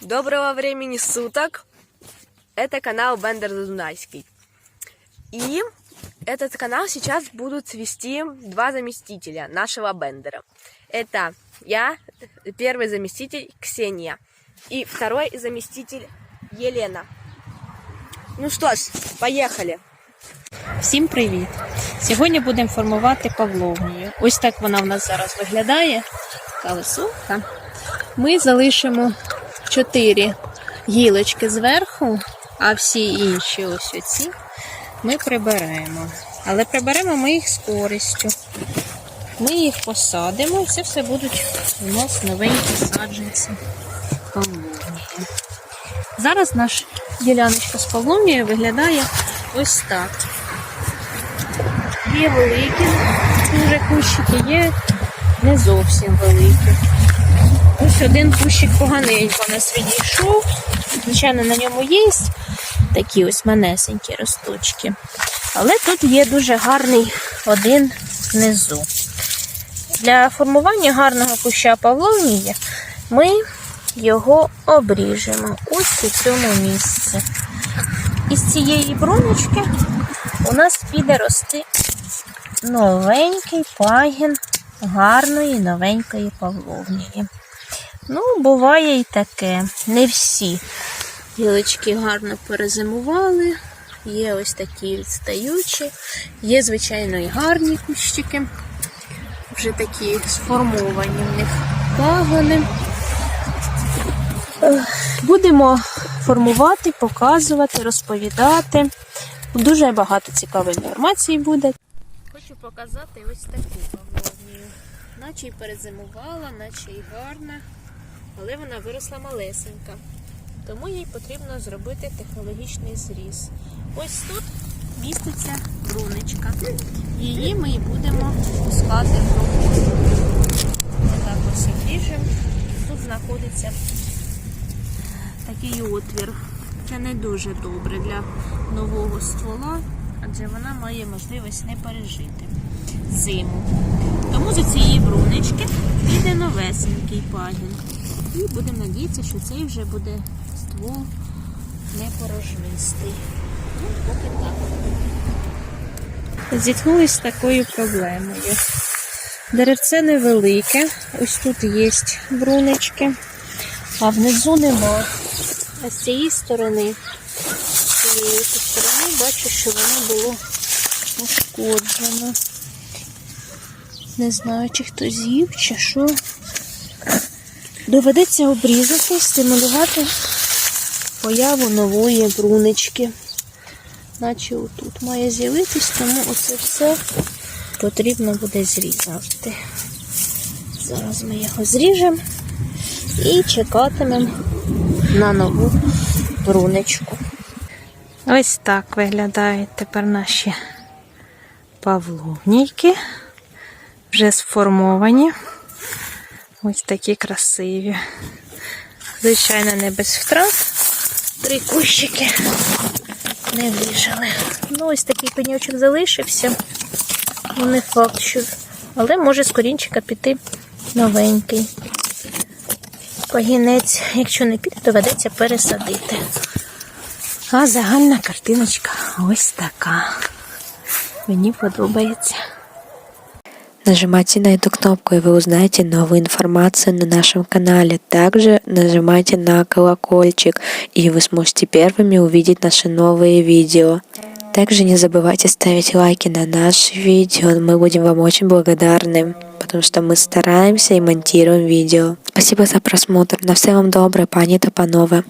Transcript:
Доброго времени суток. Это канал Бендер Задунайский. И этот канал сейчас будут вести два заместителя нашего Бендера. Это я, первый заместитель Ксения, и второй заместитель Елена. Ну что ж, поехали. Всім привіт! Сьогодні будемо формувати павловнію. Ось так вона в нас зараз виглядає. Колесовка. Ми залишимо 4 гілочки зверху, а всі інші ось оці ми приберемо. Але приберемо ми їх з користю. Ми їх посадимо, і це все будуть у нас новенькі саджанці павловнії. Зараз наша діляночка з павловнією виглядає ось так. Є великі дуже кущики, є не зовсім великі. Ось один кущик поганенько у нас відійшов. Звичайно, на ньому є такі ось манесенькі росточки. Але тут є дуже гарний один внизу. Для формування гарного куща павловнії ми його обріжемо ось у цьому місці. Із цієї бруночки у нас піде рости новенький пагін гарної новенької павловнії. Ну, буває і таке. Не всі гілочки гарно перезимували. Є ось такі відстаючі, є, звичайно, і гарні кущики. Вже такі сформовані в них пагони. Будемо формувати, показувати, розповідати. Дуже багато цікавої інформації буде. Хочу показати ось таку павловнію. Наче й перезимувала, наче й гарна, але вона виросла малесенька. Тому їй потрібно зробити технологічний зріз. Ось тут міститься брунечка. Її ми і будемо пускати в роботу. Отак ось обріжемо. Тут знаходиться такий отвір. Це не дуже добре для нового ствола, адже вона має можливість не пережити зиму. Тому з цієї брунички піде новесенький пагін. І будемо надіятися, що цей вже буде ствол не порожнистий. Ну, поки так. Зіткнулися з такою проблемою. Деревце невелике, ось тут є брунички, а внизу нема. А з цієї сторони, з цієї сторони бачу, що воно було ушкоджено. Не знаю, чи хто з'їв, чи що. Доведеться обрізати, стимулювати появу нової брунички. Наче отут має з'явитись, тому оце все потрібно буде зрізати. Зараз ми його зріжемо і чекатимемо на нову бруничку. Ось так виглядають тепер наші павловнійки. Вже сформовані. Ось такі красиві. Звичайно, не без втрат. Три кущики не вижили. Ну, ось такий пеньочок залишився. Ну, не факт, що. Але може з корінчика піти новенький. Пагінець, якщо не піде, доведеться пересадити. А загальна картиночка ось така. Мені подобається. Нажимайте на эту кнопку, и вы узнаете новую информацию на нашем канале. Также нажимайте на колокольчик, и вы сможете первыми увидеть наши новые видео. Также не забывайте ставить лайки на наши видео, мы будем вам очень благодарны, потому что мы стараемся и монтируем видео. Спасибо за просмотр, на все вам добре, пані та панове.